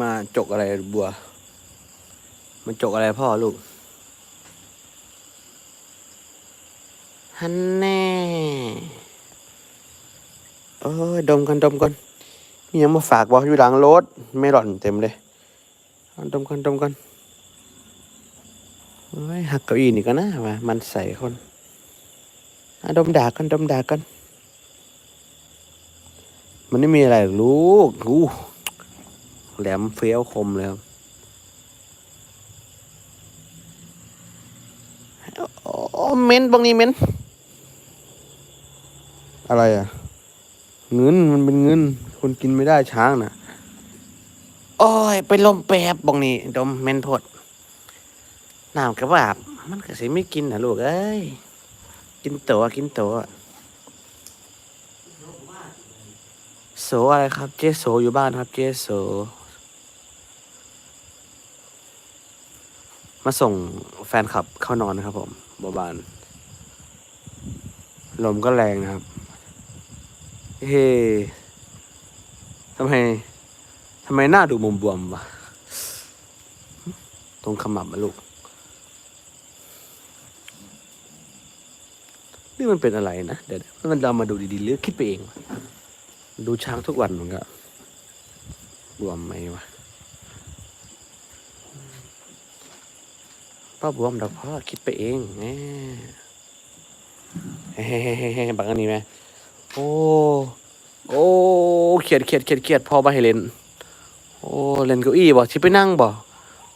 มาจกอะไรบัว มันจกอะไรพ่อลูกฮันแน่เอ้ยดมกันดมกันมียังมาฝากบอกอยู่หลังรถไม่หล่อนเต็มเลยดมกันดมกันเฮ้ยหักเก้าอี้นี่ก็น่าว่ามันใส่คนอดมด่ากันดมด่ากัน มันไม่มีอะไรลูกอู้ แหลมเฟี้ยวคมเลยครับโอ้เม้นบางนี้เม้น อะไรอะ เงินมันเป็นเงิน คนกินไม่ได้ช้างนะโอ้ยไปลมแปบบองนี่ดมเมนพดน้ำกระบาบมันก็สิไม่กินนะลูกเอ้ย กินตัวกินตัวโสอะไรครับ เจโสอยู่บ้านครับ เจโส มาส่งแฟนคลับเข้านอนนะครับผมบาน ลมก็แรงนะครับ เฮ้ทำไมทำไมหน้าดูมุมบวมๆวะตรงขมับมาลูก นี่มันเป็นอะไรนะ เดี๋ยวมันเรามาดูดีๆหรือคิดไปเอง ดูช้างทุกวันมันก็บวมไหมวะ ป้าบวมดอกพ่อคิดไปเองแหมเฮ้ๆๆๆบังอันนี้ไหมโอ้โอ้เขียดเขียดเขียดเขียดพอมาให้เล่น โอ้เล่นเก้าอี้บ่ชิไปนั่งบ่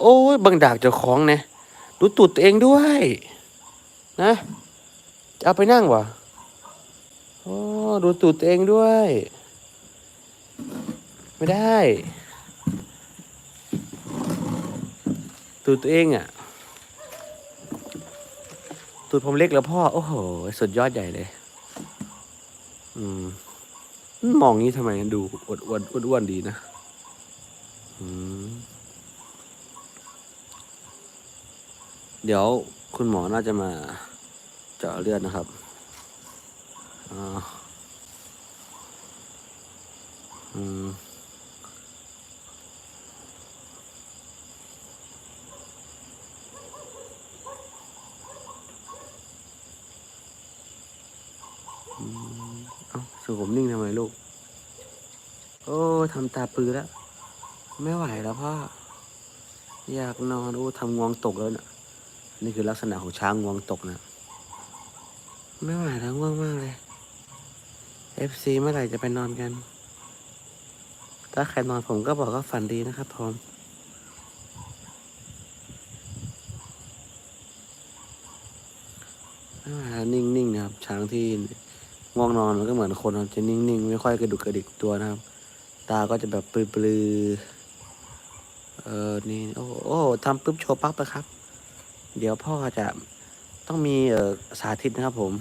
โอ้ยบังดากเจ้าของเนี่ยดูตูดตัวเองด้วย นะจะเอาไปนั่งบ่โอ้ดูตูดตัวเองด้วย ไม่ได้ ตูดตัวเองอะ ตูดผมเล็กแล้วพ่อ โอ้โห สุดยอดใหญ่เลย อืม มองงี้ทำไมดูอวดอ้วนอ้วนอ้วนดีนะอืมเดี๋ยวคุณหมอน่าจะมาเจาะเลือดนะครับอ่าอืม เอผมนิ่งทำไมลูก โอ้ทำตาปือแล้ว ไม่ไหวแล้วพ่อ อยากนอนโอ้ทำงวงตกแล้วนะ่ะ นี่คือลักษณะของช้างงวงตกนะ ไม่ไหวแล้วง่วงมากเลย FC เมื่อไหร่จะไปนอนกัน ถ้าใครนอนผมก็บอกว่าฝันดีนะครับผมไม่ไหวแล้วนิ่งๆนะครับช้างที่ ง่วงนอนมันก็เหมือนคนครับจะนิ่งๆ ไม่ค่อยกระดุกกระดิกตัวนะครับ ตาก็จะแบบปลือๆเออนี่โอ้โหโอ้ทำปุ๊บโชว์ปั๊บเลยครับ เดี๋ยวพ่อจะต้องมีเออสาธิตนะครับผม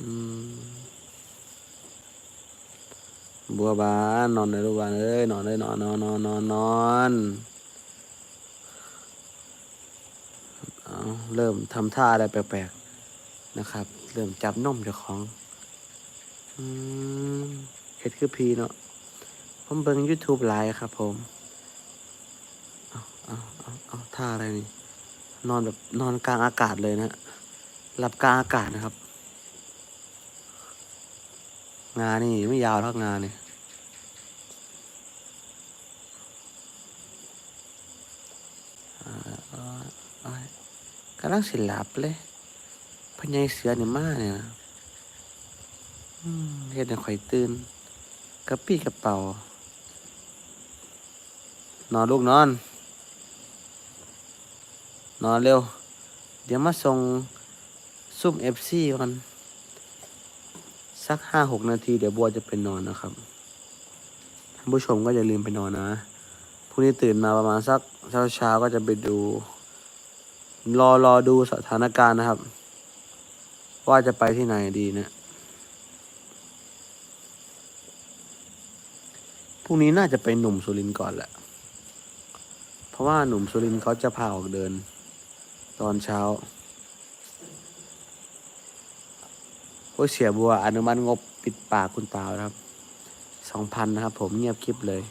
อืม บัวบานนอนเลยลูกบานเอ้ยนอนเลยนอนนอนนอนนอนนอนเอาเริ่มทำท่าอะไรแปลกๆนะครับ เริ่มจับนมเจ้าของเฮ็ดคือพีเนาะผมเบิ่ง YouTube ไลฟ์ครับ ผมเอาเอาเอาเอาท่าอะไรนี่นอนแบบนอนกลางอากาศเลยนะหลับกลางอากาศนะครับ งานนี่ไม่ยาวเท่างานนี่อ่าอ่าอ่ากำลังสิหลับเลยพญายเสือเนี่ยมาเนี่ยนะเฮ็ดให้ข่อยตื่นกระปี้กระเป๋านอนลูกนอน นอนเร็ว เดี๋ยวมาส่งซุ่มเอฟซีก่อน สักห้าหกนาทีเดี๋ยวบัวจะไปนอนนะครับท่านผู้ชมก็อย่าลืมไปนอนนะพรุ่งนี้ตื่นมาประมาณสักเช้าเช้าๆก็จะไปดู รอรอดูสถานการณ์นะครับ ว่าจะไปที่ไหนดีนะพรุ่งนี้น่าจะไปหนุ่มสุรินก่อนแหละ เพราะว่าหนุ่มสุรินเขาจะพาออกเดิน ตอนเช้า โอ้เสียบัวอนุมัติงบปิดปากคุณตาครับสองพันนะครับ ผมเงียบคลิปเลย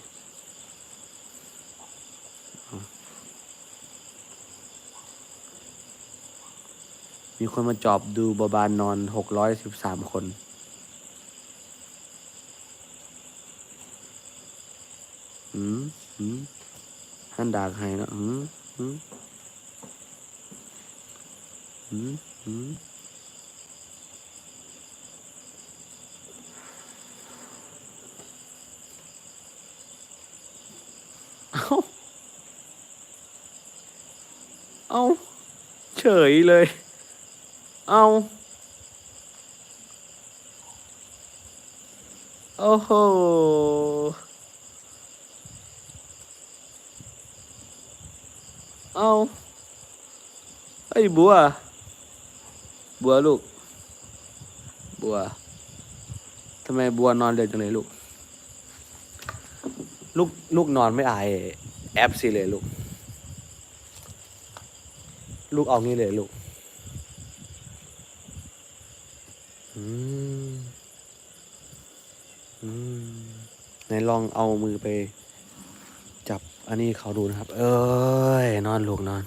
มีคนมาจอบดูบาบานนอนหกร้อยสิบสามคน อืมอืมท่านดาให้เนาะอืมอืมอืมอืมาเอาเฉยเลย เอาโอ้โหเอาไอ้บัว บัวลูก บัวทำไมบัวนอนเร็วจังเลยลูก ลูกลูกนอนไม่อายแอปสิเลยลูก ลูกเอางี้เลยลูกอืมอืมไหนลองเอามือไป จับอันนี้เขาดูนะครับ เอ้ย นอนลูกนอน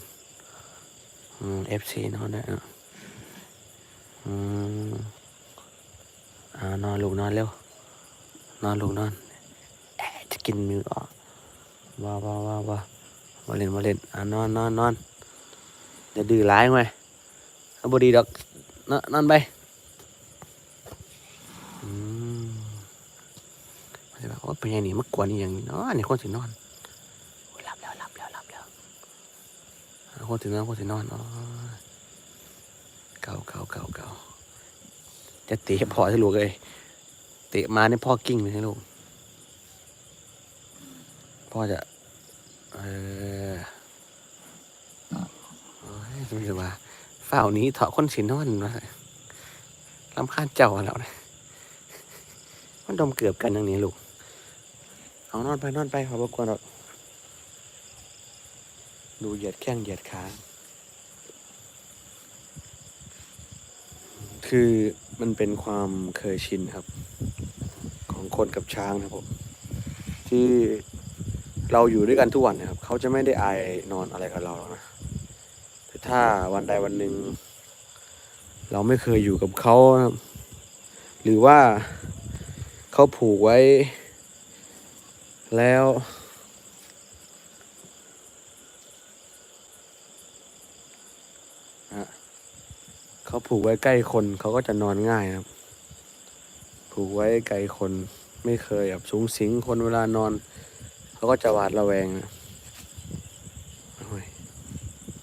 อืมเอฟซีนอนได้นอะอืมอ่านอนลูกนอนเร็วนอนลูกนอน กินมือออกว้าวว้าวว้าว้ามาเล่นมาเล่นอ่านอนนอนนอนอย่าดื้อร้ายไงเอาบดีดอกนอนนอนไปอืมมันจะแบบว่าเป็นยังนี่มากวนนี่อย่างนี้เนาะนี่คนสินอนหลับแล้วหลับแล้วหลับแล้วคนสินอนคนสินอนอ๋อเก่าเก่าเก่าเก่าจะเตะพอที่ลูกเลยเตะมาเนี่ยพ่อกิ้งเลยนะลูก พ่อจะ เออโอ้ยมันจะว่าฝ่าวนี้เถาะคนสินอนมาลำคาญเจ้าแล้วนะมันดมเกือบกันอย่างนี้ลูก เอานอนไปนอนไปขอบกวนหรอกดูเหยียดแข้งเหยียดขาคือมันเป็นความเคยชินครับ ของคนกับช้างนะผมที่ เราอยู่ด้วยกันทุกวันนะครับ เขาจะไม่ได้อายนอนอะไรกับเราหรอกนะแต่ถ้าวันใดวันหนึ่งเราไม่เคยอยู่กับเขาครับ หรือว่าเขาผูกไว้ แล้ว เขาผูกไว้ใกล้คนเขาก็จะนอนง่ายครับ ผูกไว้ไกลคนไม่เคยแบบสูงสิงคนเวลานอน เขาก็จะหวาดระแวงนะ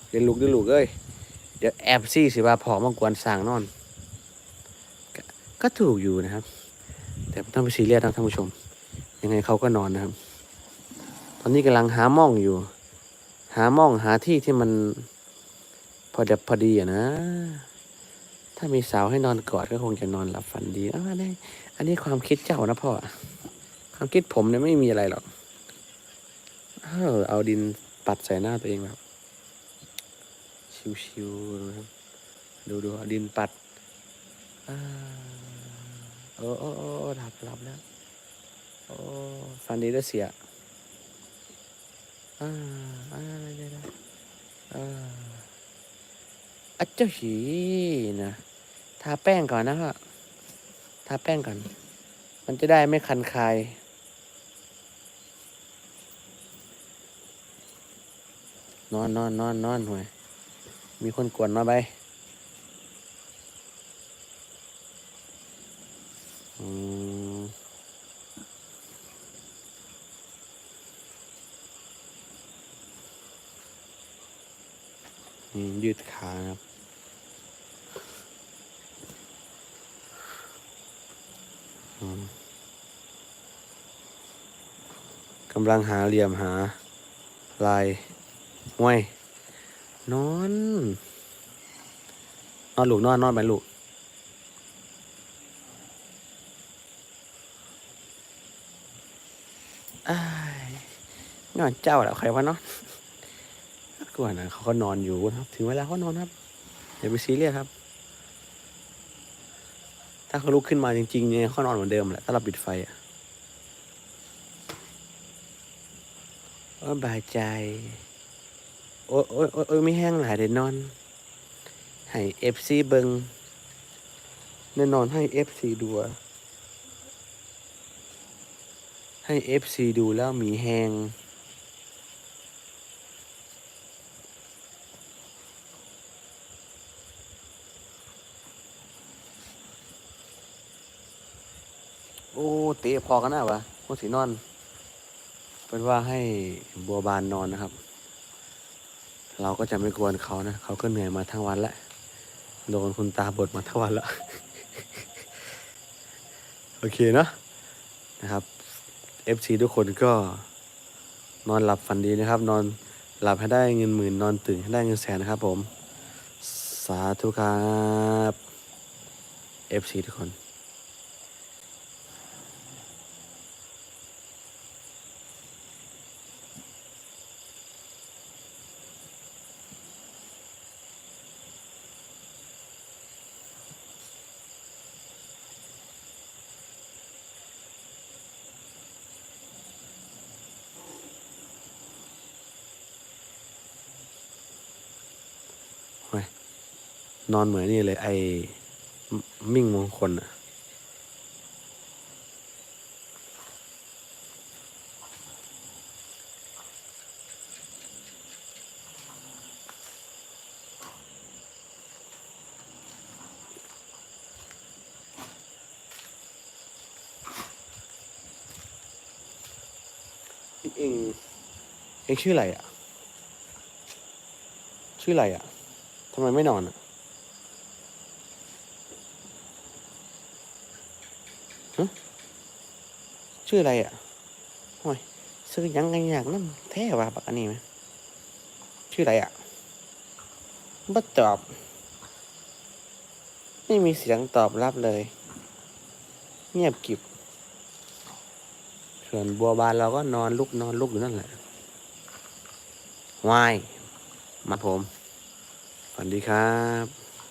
เดี๋ยวลูกเดี๋ยวลูกเอ้ยเดี๋ยวแอบซี่สิว่าผอมากวนสร้างนอนกก็ถูกอยู่นะครับ แต่ต้องไปซีเรียสนะท่านผู้ชม ยังไงเขาก็นอนนะครับ ตอนนี้กำลังหาม่องอยู่ หาม่องหาที่ที่มันพอดับพอดีอะนะ ถ้ามีสาวให้นอนกอดก็คงจะนอนหลับฝันดีอ้าวอันนี้อันนี้ความคิดเจ้านะพ่อ ความคิดผมเนี่ยไม่มีอะไรหรอก เออเอาดินปัดใส่หน้าตัวเองแบบชิวๆนะครับดูดูดินปัดโอ้โอ้โอ้หลับหลับแล้วโอ้ฟันดีแล้เสียอ่าอ่าได้ได้ได้อ่าอะเจ้าหีนะทาแป้งก่อนนะพ่อทาแป้งก่อน มันจะได้ไม่คันคาย นอนนอนนอนนอนหน่อยมีคนกวนมาไปอืมยืดขาครับกำลังหาเหลี่ยมหาลาย ห้วย นอน นอนลูกนอนนอนไปลูกอ้นอนเจ้าแล้วใครวะเนาะกว่านะเขาก็นอนอยู่ครับ ถึงเวลาเขานอนครับอย่าไปซีเรียสครับ ถ้าเขาลุกขึ้นมาจริงๆเนี่ยเขานอนเหมือนเดิมแหละถ้าเราปิดไฟอะโอ้บายใจ โอ้ยโอ้ยโอ้ยไม่แห้งหลายเดยนอน ให้เอฟซีเบิงแน่นอนให้เอฟซีดูให้เอฟซีดูแล้วมีแหงโอ้เตะพอกันนะวะโอ้สีนอน เป็นว่าให้บัวบานนอนนะครับ เราก็จะไม่กวนเขานะเขาก็เหนื่อยมาทั้งวันแล้วโดนคุณตาบดมาทั้งวันแล้วโอเคเนอะนะครับ FC ทุกคนก็นอนหลับฝันดีนะครับ นอนหลับให้ได้เงินหมื่น นอนตื่นให้ได้เงินแสนนะครับผม สาธุครับ FC ทุกคน นอนเหมือนนี่เลย ไอ้มิ่งมงคลอะเองเองชื่ออะไรอะ ชื่ออะไรอะทำไมไม่นอนอะ ชื่ออะไรอะโอ้ยซื้อยังไงอยากนั่นแท้ว่าบักอันนี้ไหมชื่ออะไรอะบัตอบ ไม่มีเสียงตอบรับเลย เงียบกิบ ส่วนบัวบานเราก็นอนลุกนอนลุกอยู่นั่นแหละวายมาผมสวัสดีครับ